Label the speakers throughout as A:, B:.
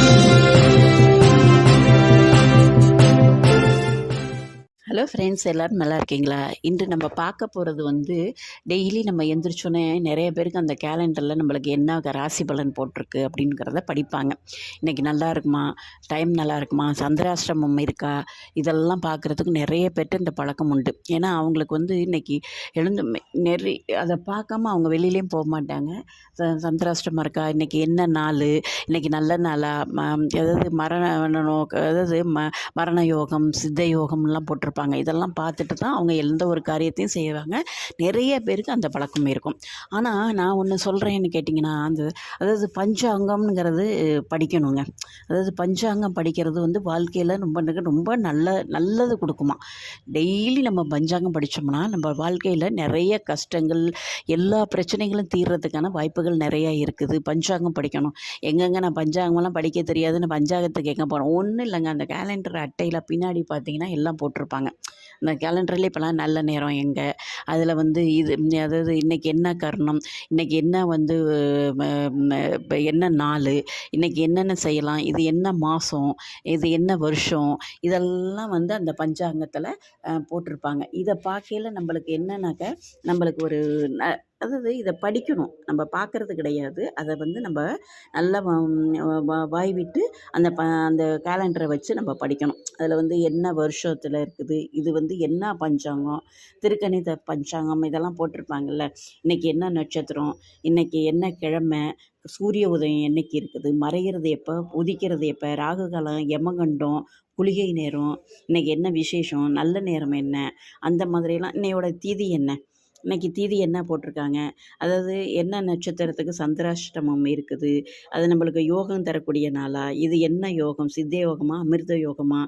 A: Thank you. Hello friends எல்லோரும் நல்லா இருக்கீங்களா? இன்று நம்ம பார்க்க போகிறது வந்து டெய்லி நம்ம எந்திரிச்சோன்னே நிறைய பேருக்கு அந்த கேலண்டரில் நம்மளுக்கு என்ன ராசி பலன் போட்டிருக்கு அப்படிங்கிறத படிப்பாங்க. இன்றைக்கி நல்லா இருக்குமா? டைம் நல்லா இருக்குமா? சந்திராஷ்டிரமம் இருக்கா? இதெல்லாம் பார்க்குறதுக்கு நிறைய பேர்ட்டு இந்த பழக்கம் உண்டு. ஏன்னா அவங்களுக்கு வந்து இன்றைக்கி எழுந்து நிறைய அதை பார்க்காம அவங்க வெளியிலையும் போக மாட்டாங்க. சந்திராஷ்டிரமம் இருக்கா? இன்றைக்கி என்ன நாள்? இன்றைக்கி நல்ல நாளாக ம அதாவது மரண நோக்க அதாவது ம மரண யோகம் சித்த யோகம்லாம் போட்டிருப்பாங்க. இதெல்லாம் பார்த்துட்டு தான் அவங்க எந்த ஒரு காரியத்தையும் செய்வாங்க. நிறைய பேருக்கு அந்த பழக்கம் இருக்கும். ஆனால் நான் ஒன்று சொல்கிறேன்னு கேட்டிங்கன்னா அந்த அதாவது பஞ்சாங்கம்ங்கிறது படிக்கணுங்க. அதாவது பஞ்சாங்கம் படிக்கிறது வந்து வாழ்க்கையில் ரொம்ப ரொம்ப நல்ல நல்லது கொடுக்குமா. டெய்லி நம்ம பஞ்சாங்கம் படித்தோம்னா நம்ம வாழ்க்கையில் நிறைய கஷ்டங்கள் எல்லா பிரச்சனைகளும் தீர்றதுக்கான வாய்ப்புகள் நிறையா இருக்குது. பஞ்சாங்கம் படிக்கணும். எங்கெங்கே நான் பஞ்சாங்கம்லாம் படிக்க தெரியாதுன்னு பஞ்சாங்கத்துக்கு எங்கே போகிறோம் ஒன்றும் இல்லைங்க. அந்த கேலண்டர் அட்டையில் பின்னாடி பார்த்தீங்கன்னா எல்லாம் போட்டிருப்பாங்க. இந்த கேலண்டர்லேயே இப்போலாம் நல்ல நேரம் எங்கே? அதில் வந்து இது அதாவது இன்றைக்கி என்ன கர்ணம்? இன்றைக்கி என்ன வந்து இப்போ என்ன நாள்? இன்றைக்கி என்னென்ன செய்யலாம்? இது என்ன மாதம் இது என்ன வருஷம்? இதெல்லாம் வந்து அந்த பஞ்சாங்கத்தில் போட்டிருப்பாங்க. இதை பார்க்கையில் நம்மளுக்கு என்னன்னாக்க நம்மளுக்கு ஒரு ந அதாவது இதை படிக்கணும். நம்ம பார்க்கறது கிடையாது. அதை வந்து நம்ம நல்லா வாய் விட்டு அந்த ப அந்த கேலண்டரை வச்சு நம்ம படிக்கணும். அதில் வந்து என்ன வருஷத்தில் இருக்குது? இது வந்து என்ன பஞ்சாங்கம்? திருக்கணித பஞ்சாங்கம் இதெல்லாம் போட்டிருப்பாங்கல்ல. இன்றைக்கி என்ன நட்சத்திரம்? இன்றைக்கி என்ன கிழமை? சூரிய உதயம் என்னைக்கு இருக்குது? மறைகிறது எப்போ? உதிக்கிறது எப்போ? ராகு காலம் யமகண்டம் குளிகை நேரம் இன்றைக்கி என்ன விசேஷம்? நல்ல நேரம் என்ன? அந்த மாதிரிலாம் இன்னையோட தீதி என்ன? இன்னைக்கு தீதி என்ன போட்டிருக்காங்க? அதாவது என்ன நட்சத்திரத்துக்கு சந்திராஷ்டமம் இருக்குது? அது நம்மளுக்கு யோகம் தரக்கூடிய நாளா? இது என்ன யோகம்? சித்த யோகமா? அமிர்த யோகமா?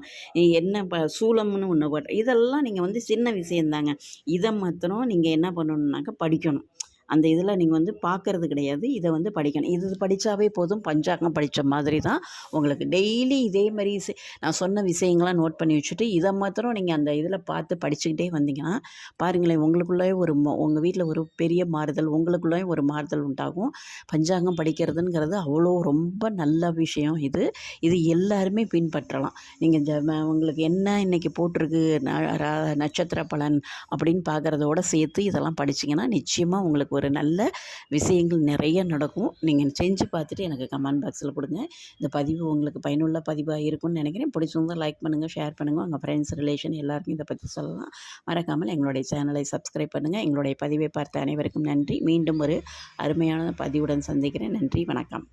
A: என்ன ப சூலம்னு ஒன்று இதெல்லாம் நீங்கள் வந்து சின்ன விஷயந்தாங்க. இதை மாத்திரம் நீங்கள் என்ன பண்ணணுன்னாக்கா படிக்கணும். அந்த இதில் நீங்கள் வந்து பார்க்கறது கிடையாது. இதை வந்து படிக்கணும். இது படித்தாவே போதும். பஞ்சாங்கம் படித்த மாதிரி தான் உங்களுக்கு டெய்லி இதே மாதிரி நான் சொன்ன விஷயங்கள்லாம் நோட் பண்ணி வச்சுட்டு இதை மாத்திரம் நீங்கள் அந்த இதில் பார்த்து படிச்சுக்கிட்டே வந்தீங்கன்னா பாருங்களேன் உங்களுக்குள்ளே ஒரு உங்கள் வீட்டில் ஒரு பெரிய மாறுதல் உங்களுக்குள்ளே ஒரு மாறுதல் உண்டாகும். பஞ்சாங்கம் படிக்கிறதுங்கிறது அவ்வளோ ரொம்ப நல்ல விஷயம் இது. இது எல்லாருமே பின்பற்றலாம். நீங்கள் உங்களுக்கு என்ன இன்றைக்கி போட்டிருக்கு ந- ரா- நட்சத்திர பலன் அப்படின்னு பார்க்குறதோட சேர்த்து இதெல்லாம் படிச்சிங்கன்னா நிச்சயமாக உங்களுக்கு ஒரு நல்ல விஷயங்கள் நிறைய நடக்கும். நீங்கள் செஞ்சு பார்த்துட்டு எனக்கு கமெண்ட் பாக்ஸில் கொடுங்க. இந்த பதிவு உங்களுக்கு பயனுள்ள பதிவாக இருக்கும்னு நினைக்கிறேன். பிடிச்சிருந்தா லைக் பண்ணுங்கள் ஷேர் பண்ணுங்கள் உங்கள் ஃப்ரெண்ட்ஸ் ரிலேஷன் எல்லாருக்கும் இதை பற்றி சொல்லலாம். மறக்காமல் எங்களுடைய சேனலை சப்ஸ்கிரைப் பண்ணுங்கள் எங்களுடைய பதிவை பார்த்த அனைவருக்கும் நன்றி. மீண்டும் ஒரு அருமையான பதிவுடன் சந்திக்கிறேன். நன்றி வணக்கம்.